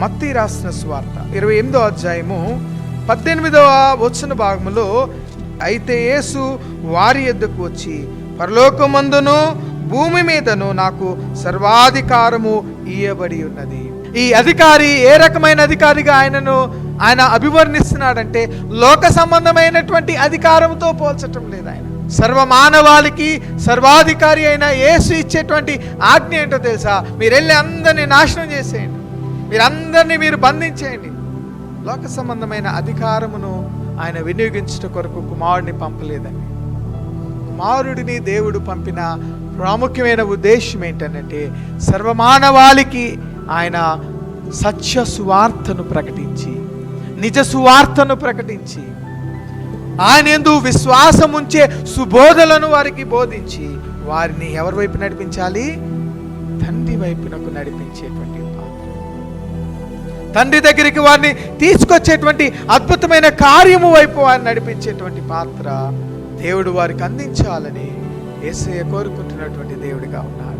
మత్తి రాసిన స్వార్త. ఇరవై ఎనిమిదో అధ్యాయము పద్దెనిమిదవ వచ్చిన భాగములో అయితే యేసు వారి ఎద్దుకు వచ్చి పరలోకమందును భూమి మీదను నాకు సర్వాధికారము ఇయ్యబడి ఉన్నది. ఈ అధికారి ఏ రకమైన అధికారిగా ఆయనను ఆయన అభివర్ణిస్తున్నాడంటే లోక సంబంధమైనటువంటి అధికారంతో పోల్చటం లేదు ఆయన. సర్వ మానవాళికి సర్వాధికారి అయిన యేసు ఇచ్చేటువంటి ఆజ్ఞ ఏంటో తెలుసా? మీరు వెళ్ళి అందరినీ నాశనం చేసేయండి. మీరందరినీ మీరు బంధించేయండి. లోక సంబంధమైన అధికారమును ఆయన వినియోగించుట కొరకు కుమారుడిని పంపలేదండి. కుమారుడిని దేవుడు పంపిన ప్రాముఖ్యమైన ఉద్దేశం ఏంటంటే సర్వమానవాళికి ఆయన సత్య సువార్తను ప్రకటించి నిజ సువార్తను ప్రకటించి ఆయన ఎందు విశ్వాసం ఉంచే సుబోధలను వారికి బోధించి వారిని ఎవరి వైపు నడిపించాలి? తండ్రి వైపునకు నడిపించేటువంటి పాత్ర. తండ్రి దగ్గరికి వారిని తీసుకొచ్చేటువంటి అద్భుతమైన కార్యము వైపు వారిని నడిపించేటువంటి పాత్ర దేవుడు వారికి అందించాలని ఏసయ కోరుకుంటున్నటువంటి దేవుడిగా ఉన్నాడు.